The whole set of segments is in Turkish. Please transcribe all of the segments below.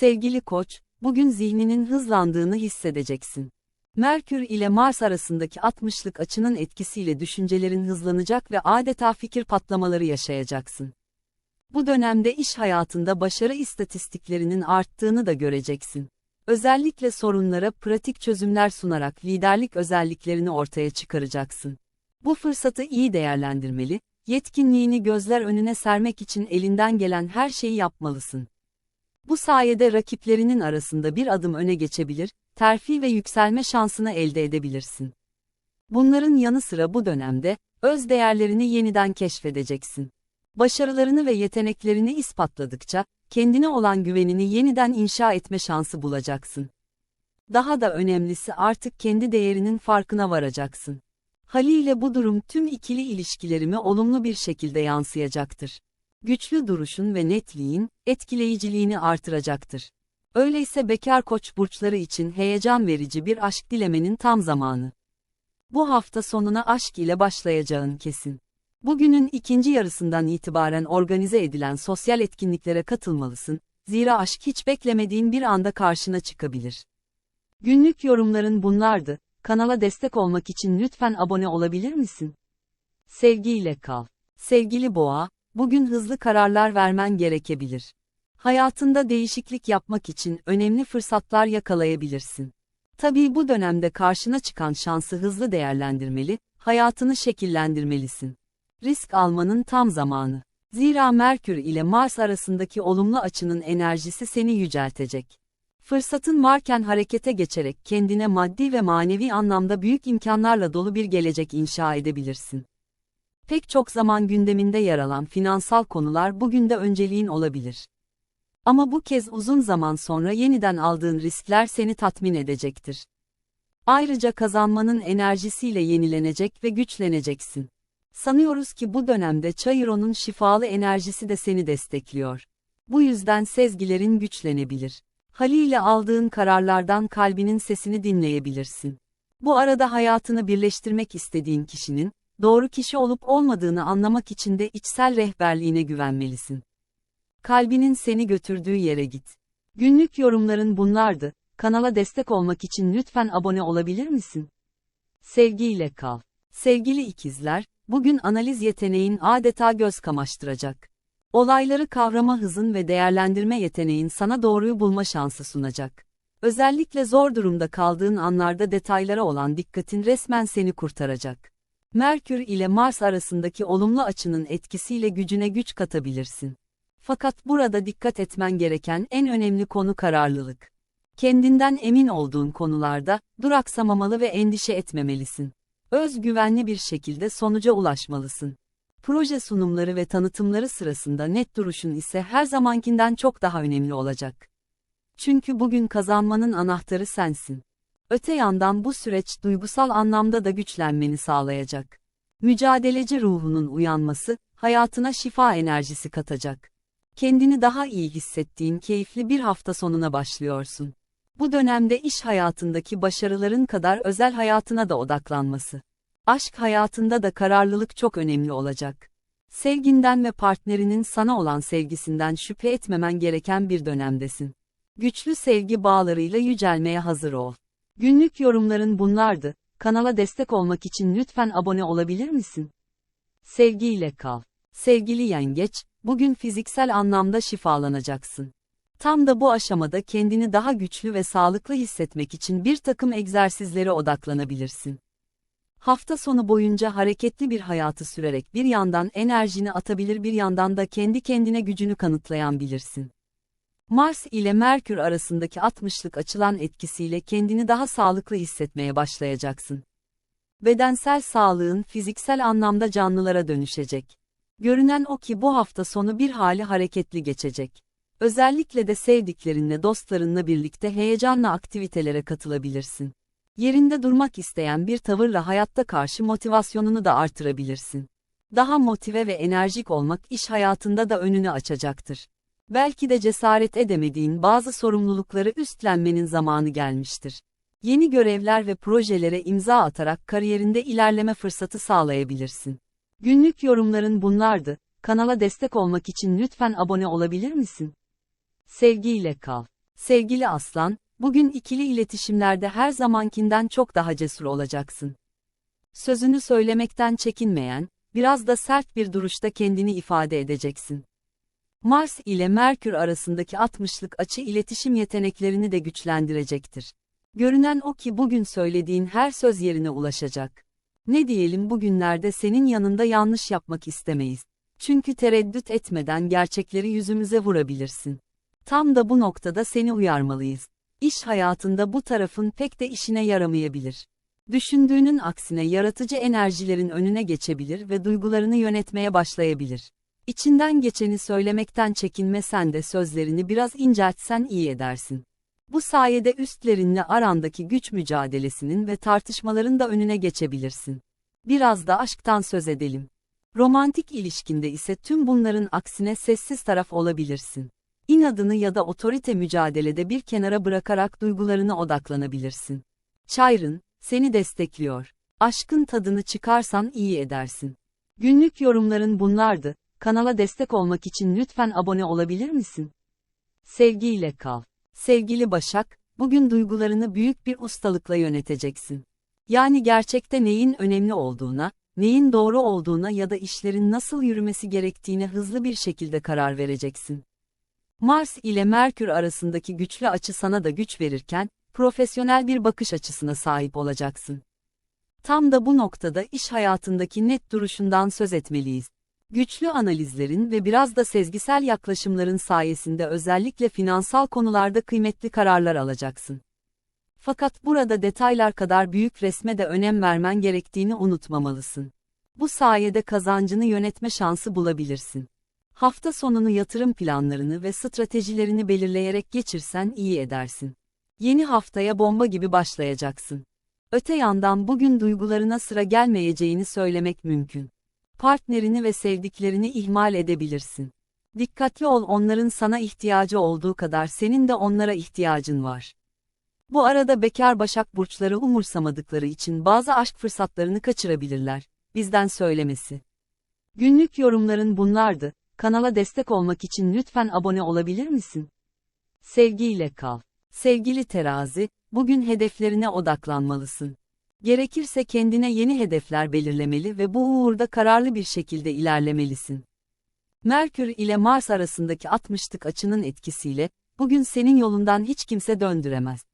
Sevgili koç, bugün zihninin hızlandığını hissedeceksin. Merkür ile Mars arasındaki 60'lık açının etkisiyle düşüncelerin hızlanacak ve adeta fikir patlamaları yaşayacaksın. Bu dönemde iş hayatında başarı istatistiklerinin arttığını da göreceksin. Özellikle sorunlara pratik çözümler sunarak liderlik özelliklerini ortaya çıkaracaksın. Bu fırsatı iyi değerlendirmeli, yetkinliğini gözler önüne sermek için elinden gelen her şeyi yapmalısın. Bu sayede rakiplerinin arasında bir adım öne geçebilir, terfi ve yükselme şansını elde edebilirsin. Bunların yanı sıra bu dönemde, öz değerlerini yeniden keşfedeceksin. Başarılarını ve yeteneklerini ispatladıkça, kendine olan güvenini yeniden inşa etme şansı bulacaksın. Daha da önemlisi artık kendi değerinin farkına varacaksın. Haliyle bu durum tüm ikili ilişkilerime olumlu bir şekilde yansıyacaktır. Güçlü duruşun ve netliğin, etkileyiciliğini artıracaktır. Öyleyse bekar koç burçları için heyecan verici bir aşk dilemenin tam zamanı. Bu hafta sonuna aşk ile başlayacağın kesin. Bugünün ikinci yarısından itibaren organize edilen sosyal etkinliklere katılmalısın, zira aşk hiç beklemediğin bir anda karşına çıkabilir. Günlük yorumların bunlardı, kanala destek olmak için lütfen abone olabilir misin? Sevgiyle kal. Sevgili boğa, bugün hızlı kararlar vermen gerekebilir. Hayatında değişiklik yapmak için önemli fırsatlar yakalayabilirsin. Tabii bu dönemde karşına çıkan şansı hızlı değerlendirmeli, hayatını şekillendirmelisin. Risk almanın tam zamanı. Zira Merkür ile Mars arasındaki olumlu açının enerjisi seni yüceltecek. Fırsatın varken harekete geçerek kendine maddi ve manevi anlamda büyük imkanlarla dolu bir gelecek inşa edebilirsin. Pek çok zaman gündeminde yer alan finansal konular bugün de önceliğin olabilir. Ama bu kez uzun zaman sonra yeniden aldığın riskler seni tatmin edecektir. Ayrıca kazanmanın enerjisiyle yenilenecek ve güçleneceksin. Sanıyoruz ki bu dönemde Çayıro'nun şifalı enerjisi de seni destekliyor. Bu yüzden sezgilerin güçlenebilir. Haliyle aldığın kararlardan kalbinin sesini dinleyebilirsin. Bu arada hayatını birleştirmek istediğin kişinin, doğru kişi olup olmadığını anlamak için de içsel rehberliğine güvenmelisin. Kalbinin seni götürdüğü yere git. Günlük yorumların bunlardı. Kanala destek olmak için lütfen abone olabilir misin? Sevgiyle kal. Sevgili ikizler, bugün analiz yeteneğin adeta göz kamaştıracak. Olayları kavrama hızın ve değerlendirme yeteneğin sana doğruyu bulma şansı sunacak. Özellikle zor durumda kaldığın anlarda detaylara olan dikkatin resmen seni kurtaracak. Merkür ile Mars arasındaki olumlu açının etkisiyle gücüne güç katabilirsin. Fakat burada dikkat etmen gereken en önemli konu kararlılık. Kendinden emin olduğun konularda, duraksamamalı ve endişe etmemelisin. Özgüvenli bir şekilde sonuca ulaşmalısın. Proje sunumları ve tanıtımları sırasında net duruşun ise her zamankinden çok daha önemli olacak. Çünkü bugün kazanmanın anahtarı sensin. Öte yandan bu süreç duygusal anlamda da güçlenmeni sağlayacak. Mücadeleci ruhunun uyanması, hayatına şifa enerjisi katacak. Kendini daha iyi hissettiğin keyifli bir hafta sonuna başlıyorsun. Bu dönemde iş hayatındaki başarıların kadar özel hayatına da odaklanması. Aşk hayatında da kararlılık çok önemli olacak. Sevginden ve partnerinin sana olan sevgisinden şüphe etmemen gereken bir dönemdesin. Güçlü sevgi bağlarıyla yücelmeye hazır ol. Günlük yorumların bunlardı. Kanala destek olmak için lütfen abone olabilir misin? Sevgiyle kal. Sevgili yengeç, bugün fiziksel anlamda şifalanacaksın. Tam da bu aşamada kendini daha güçlü ve sağlıklı hissetmek için bir takım egzersizlere odaklanabilirsin. Hafta sonu boyunca hareketli bir hayatı sürerek bir yandan enerjini atabilir bir yandan da kendi kendine gücünü kanıtlayan bilirsin. Mars ile Merkür arasındaki 60'lık açılan etkisiyle kendini daha sağlıklı hissetmeye başlayacaksın. Bedensel sağlığın fiziksel anlamda canlılara dönüşecek. Görünen o ki bu hafta sonu bir hali hareketli geçecek. Özellikle de sevdiklerinle dostlarınla birlikte heyecanla aktivitelere katılabilirsin. Yerinde durmak isteyen bir tavırla hayatta karşı motivasyonunu da artırabilirsin. Daha motive ve enerjik olmak iş hayatında da önünü açacaktır. Belki de cesaret edemediğin bazı sorumlulukları üstlenmenin zamanı gelmiştir. Yeni görevler ve projelere imza atarak kariyerinde ilerleme fırsatı sağlayabilirsin. Günlük yorumların bunlardı. Kanala destek olmak için lütfen abone olabilir misin? Sevgiyle kal. Sevgili aslan, bugün ikili iletişimlerde her zamankinden çok daha cesur olacaksın. Sözünü söylemekten çekinmeyen, biraz da sert bir duruşta kendini ifade edeceksin. Mars ile Merkür arasındaki 60'lık açı iletişim yeteneklerini de güçlendirecektir. Görünen o ki bugün söylediğin her söz yerine ulaşacak. Ne diyelim bugünlerde senin yanında yanlış yapmak istemeyiz. Çünkü tereddüt etmeden gerçekleri yüzümüze vurabilirsin. Tam da bu noktada seni uyarmalıyız. İş hayatında bu tarafın pek de işine yaramayabilir. Düşündüğünün aksine yaratıcı enerjilerin önüne geçebilir ve duygularını yönetmeye başlayabilir. İçinden geçeni söylemekten çekinmesen de sözlerini biraz inceltsen iyi edersin. Bu sayede üstlerinle arandaki güç mücadelesinin ve tartışmaların da önüne geçebilirsin. Biraz da aşktan söz edelim. Romantik ilişkinde ise tüm bunların aksine sessiz taraf olabilirsin. İnadını ya da otorite mücadelede bir kenara bırakarak duygularına odaklanabilirsin. Çayrın, seni destekliyor. Aşkın tadını çıkarsan iyi edersin. Günlük yorumların bunlardı. Kanala destek olmak için lütfen abone olabilir misin? Sevgiyle kal. Sevgili Başak, bugün duygularını büyük bir ustalıkla yöneteceksin. Yani gerçekte neyin önemli olduğuna, neyin doğru olduğuna ya da işlerin nasıl yürümesi gerektiğine hızlı bir şekilde karar vereceksin. Mars ile Merkür arasındaki güçlü açı sana da güç verirken, profesyonel bir bakış açısına sahip olacaksın. Tam da bu noktada iş hayatındaki net duruşundan söz etmeliyiz. Güçlü analizlerin ve biraz da sezgisel yaklaşımların sayesinde özellikle finansal konularda kıymetli kararlar alacaksın. Fakat burada detaylar kadar büyük resme de önem vermen gerektiğini unutmamalısın. Bu sayede kazancını yönetme şansı bulabilirsin. Hafta sonunu yatırım planlarını ve stratejilerini belirleyerek geçirsen iyi edersin. Yeni haftaya bomba gibi başlayacaksın. Öte yandan bugün duygularına sıra gelmeyeceğini söylemek mümkün. Partnerini ve sevdiklerini ihmal edebilirsin. Dikkatli ol onların sana ihtiyacı olduğu kadar senin de onlara ihtiyacın var. Bu arada bekar başak burçları umursamadıkları için bazı aşk fırsatlarını kaçırabilirler. Bizden söylemesi. Günlük yorumların bunlardı. Kanala destek olmak için lütfen abone olabilir misin? Sevgiyle kal. Sevgili terazi, bugün hedeflerine odaklanmalısın. Gerekirse kendine yeni hedefler belirlemeli ve bu uğurda kararlı bir şekilde ilerlemelisin. Merkür ile Mars arasındaki 60'lık açının etkisiyle, bugün senin yolundan hiç kimse döndüremez.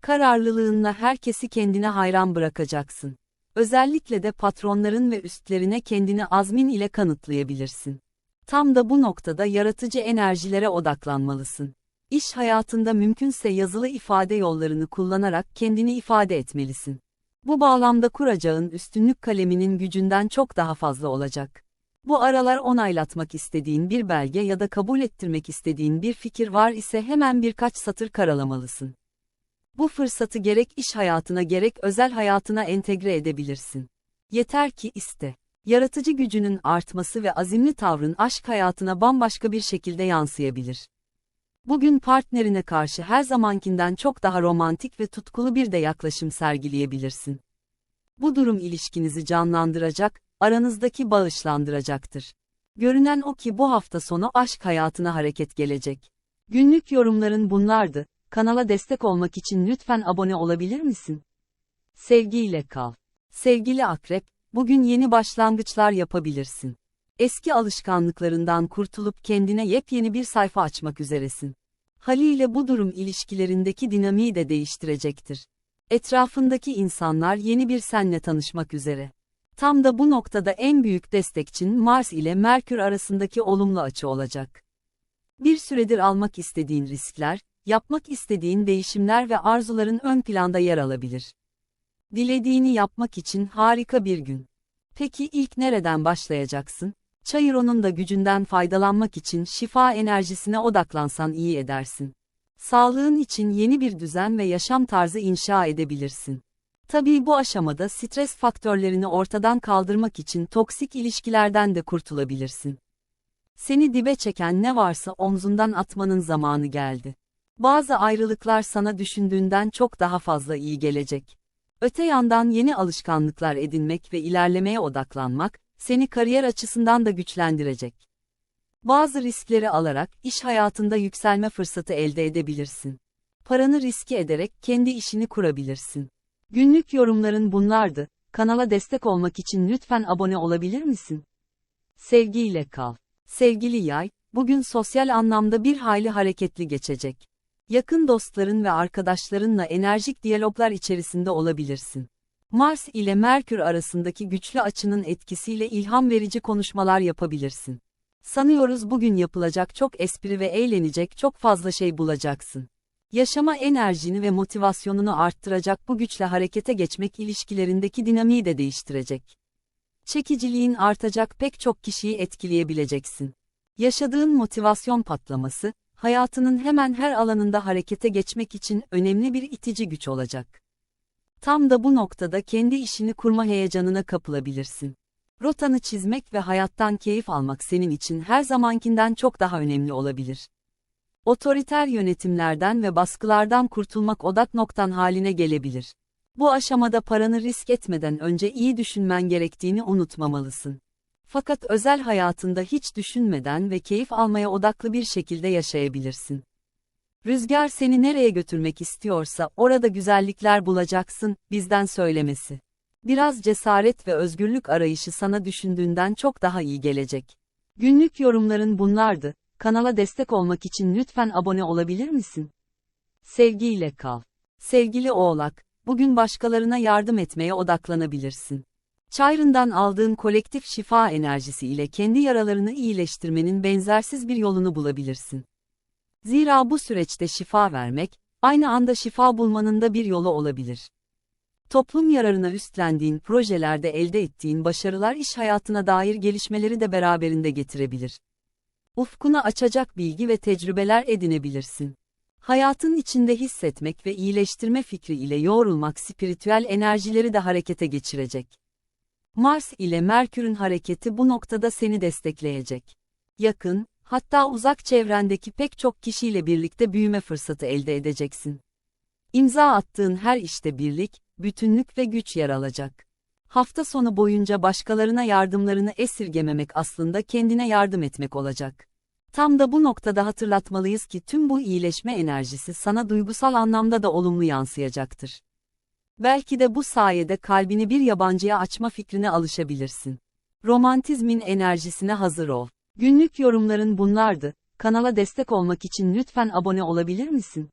Kararlılığınla herkesi kendine hayran bırakacaksın. Özellikle de patronların ve üstlerine kendini azmin ile kanıtlayabilirsin. Tam da bu noktada yaratıcı enerjilere odaklanmalısın. İş hayatında mümkünse yazılı ifade yollarını kullanarak kendini ifade etmelisin. Bu bağlamda kuracağın üstünlük kaleminin gücünden çok daha fazla olacak. Bu aralar onaylatmak istediğin bir belge ya da kabul ettirmek istediğin bir fikir var ise hemen birkaç satır karalamalısın. Bu fırsatı gerek iş hayatına gerek özel hayatına entegre edebilirsin. Yeter ki iste. Yaratıcı gücünün artması ve azimli tavrın aşk hayatına bambaşka bir şekilde yansıyabilir. Bugün partnerine karşı her zamankinden çok daha romantik ve tutkulu bir de yaklaşım sergileyebilirsin. Bu durum ilişkinizi canlandıracak, aranızdaki bağışlandıracaktır. Görünen o ki bu hafta sonu aşk hayatına hareket gelecek. Günlük yorumların bunlardı. Kanala destek olmak için lütfen abone olabilir misin? Sevgiyle kal. Sevgili akrep, bugün yeni başlangıçlar yapabilirsin. Eski alışkanlıklarından kurtulup kendine yepyeni bir sayfa açmak üzeresin. Haliyle bu durum ilişkilerindeki dinamiği de değiştirecektir. Etrafındaki insanlar yeni bir senle tanışmak üzere. Tam da bu noktada en büyük destekçin Mars ile Merkür arasındaki olumlu açı olacak. Bir süredir almak istediğin riskler, yapmak istediğin değişimler ve arzuların ön planda yer alabilir. Dilediğini yapmak için harika bir gün. Peki ilk nereden başlayacaksın? Çayıron'un da gücünden faydalanmak için şifa enerjisine odaklansan iyi edersin. Sağlığın için yeni bir düzen ve yaşam tarzı inşa edebilirsin. Tabii bu aşamada stres faktörlerini ortadan kaldırmak için toksik ilişkilerden de kurtulabilirsin. Seni dibe çeken ne varsa omzundan atmanın zamanı geldi. Bazı ayrılıklar sana düşündüğünden çok daha fazla iyi gelecek. Öte yandan yeni alışkanlıklar edinmek ve ilerlemeye odaklanmak, seni kariyer açısından da güçlendirecek. Bazı riskleri alarak iş hayatında yükselme fırsatı elde edebilirsin. Paranı riske ederek kendi işini kurabilirsin. Günlük yorumların bunlardı. Kanala destek olmak için lütfen abone olabilir misin? Sevgiyle kal. Sevgili yay, bugün sosyal anlamda bir hayli hareketli geçecek. Yakın dostların ve arkadaşlarınla enerjik diyaloglar içerisinde olabilirsin. Mars ile Merkür arasındaki güçlü açının etkisiyle ilham verici konuşmalar yapabilirsin. Sanıyoruz bugün yapılacak çok espri ve eğlenecek çok fazla şey bulacaksın. Yaşama enerjini ve motivasyonunu arttıracak bu güçle harekete geçmek ilişkilerindeki dinamiği de değiştirecek. Çekiciliğin artacak pek çok kişiyi etkileyebileceksin. Yaşadığın motivasyon patlaması, hayatının hemen her alanında harekete geçmek için önemli bir itici güç olacak. Tam da bu noktada kendi işini kurma heyecanına kapılabilirsin. Rotanı çizmek ve hayattan keyif almak senin için her zamankinden çok daha önemli olabilir. Otoriter yönetimlerden ve baskılardan kurtulmak odak noktan haline gelebilir. Bu aşamada paranı risk etmeden önce iyi düşünmen gerektiğini unutmamalısın. Fakat özel hayatında hiç düşünmeden ve keyif almaya odaklı bir şekilde yaşayabilirsin. Rüzgar seni nereye götürmek istiyorsa orada güzellikler bulacaksın, bizden söylemesi. Biraz cesaret ve özgürlük arayışı sana düşündüğünden çok daha iyi gelecek. Günlük yorumların bunlardı. Kanala destek olmak için lütfen abone olabilir misin? Sevgiyle kal. Sevgili Oğlak, bugün başkalarına yardım etmeye odaklanabilirsin. Çayrından aldığın kolektif şifa enerjisi ile kendi yaralarını iyileştirmenin benzersiz bir yolunu bulabilirsin. Zira bu süreçte şifa vermek, aynı anda şifa bulmanın da bir yolu olabilir. Toplum yararına üstlendiğin projelerde elde ettiğin başarılar iş hayatına dair gelişmeleri de beraberinde getirebilir. Ufkuna açacak bilgi ve tecrübeler edinebilirsin. Hayatın içinde hissetmek ve iyileştirme fikri ile yoğrulmak spiritüel enerjileri de harekete geçirecek. Mars ile Merkür'ün hareketi bu noktada seni destekleyecek. Yakın, hatta uzak çevrendeki pek çok kişiyle birlikte büyüme fırsatı elde edeceksin. İmza attığın her işte birlik, bütünlük ve güç yer alacak. Hafta sonu boyunca başkalarına yardımlarını esirgememek aslında kendine yardım etmek olacak. Tam da bu noktada hatırlatmalıyız ki tüm bu iyileşme enerjisi sana duygusal anlamda da olumlu yansıyacaktır. Belki de bu sayede kalbini bir yabancıya açma fikrine alışabilirsin. Romantizmin enerjisine hazır ol. Günlük yorumların bunlardı. Kanala destek olmak için lütfen abone olabilir misin?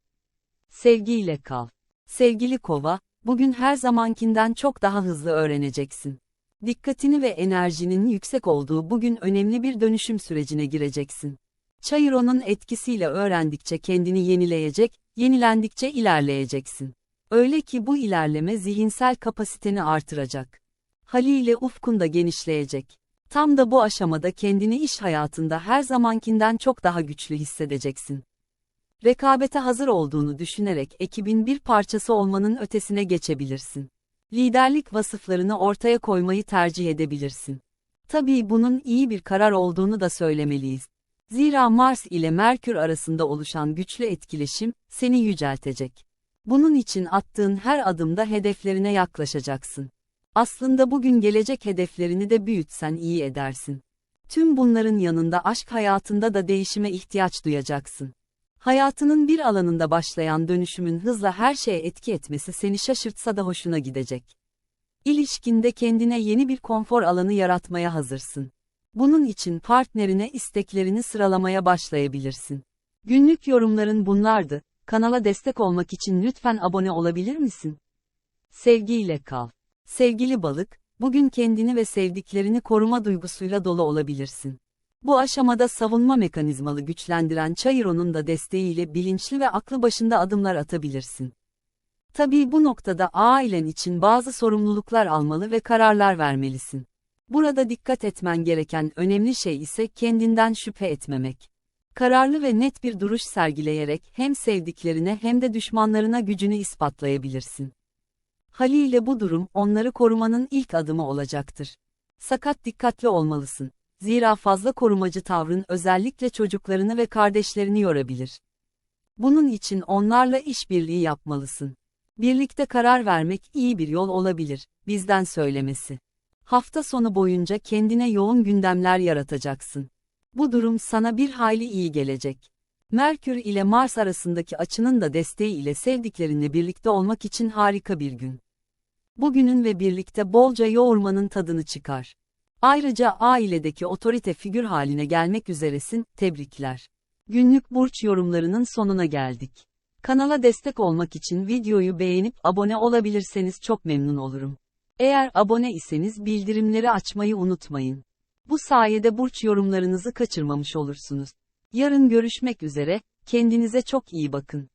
Sevgiyle kal. Sevgili Kova, bugün her zamankinden çok daha hızlı öğreneceksin. Dikkatini ve enerjinin yüksek olduğu bugün önemli bir dönüşüm sürecine gireceksin. Çayıro'nun etkisiyle öğrendikçe kendini yenileyecek, yenilendikçe ilerleyeceksin. Öyle ki bu ilerleme zihinsel kapasiteni artıracak. Haliyle ufkun da genişleyecek. Tam da bu aşamada kendini iş hayatında her zamankinden çok daha güçlü hissedeceksin. Rekabete hazır olduğunu düşünerek ekibin bir parçası olmanın ötesine geçebilirsin. Liderlik vasıflarını ortaya koymayı tercih edebilirsin. Tabii bunun iyi bir karar olduğunu da söylemeliyiz. Zira Mars ile Merkür arasında oluşan güçlü etkileşim seni yüceltecek. Bunun için attığın her adımda hedeflerine yaklaşacaksın. Aslında bugün gelecek hedeflerini de büyütsen iyi edersin. Tüm bunların yanında aşk hayatında da değişime ihtiyaç duyacaksın. Hayatının bir alanında başlayan dönüşümün hızla her şeye etki etmesi seni şaşırtsa da hoşuna gidecek. İlişkinde kendine yeni bir konfor alanı yaratmaya hazırsın. Bunun için partnerine isteklerini sıralamaya başlayabilirsin. Günlük yorumların bunlardı. Kanala destek olmak için lütfen abone olabilir misin? Sevgiyle kal. Sevgili balık, bugün kendini ve sevdiklerini koruma duygusuyla dolu olabilirsin. Bu aşamada savunma mekanizmalı güçlendiren Çayıro'nun da desteğiyle bilinçli ve aklı başında adımlar atabilirsin. Tabii bu noktada ailen için bazı sorumluluklar almalı ve kararlar vermelisin. Burada dikkat etmen gereken önemli şey ise kendinden şüphe etmemek. Kararlı ve net bir duruş sergileyerek hem sevdiklerine hem de düşmanlarına gücünü ispatlayabilirsin. Haliyle bu durum onları korumanın ilk adımı olacaktır. Sakat dikkatli olmalısın. Zira fazla korumacı tavrın özellikle çocuklarını ve kardeşlerini yorabilir. Bunun için onlarla işbirliği yapmalısın. Birlikte karar vermek iyi bir yol olabilir, bizden söylemesi. Hafta sonu boyunca kendine yoğun gündemler yaratacaksın. Bu durum sana bir hayli iyi gelecek. Merkür ile Mars arasındaki açının da desteği ile sevdiklerinle birlikte olmak için harika bir gün. Bugünün ve birlikte bolca yoğurmanın tadını çıkar. Ayrıca ailedeki otorite figür haline gelmek üzeresin, tebrikler. Günlük burç yorumlarının sonuna geldik. Kanala destek olmak için videoyu beğenip abone olabilirseniz çok memnun olurum. Eğer abone iseniz bildirimleri açmayı unutmayın. Bu sayede burç yorumlarınızı kaçırmamış olursunuz. Yarın görüşmek üzere, kendinize çok iyi bakın.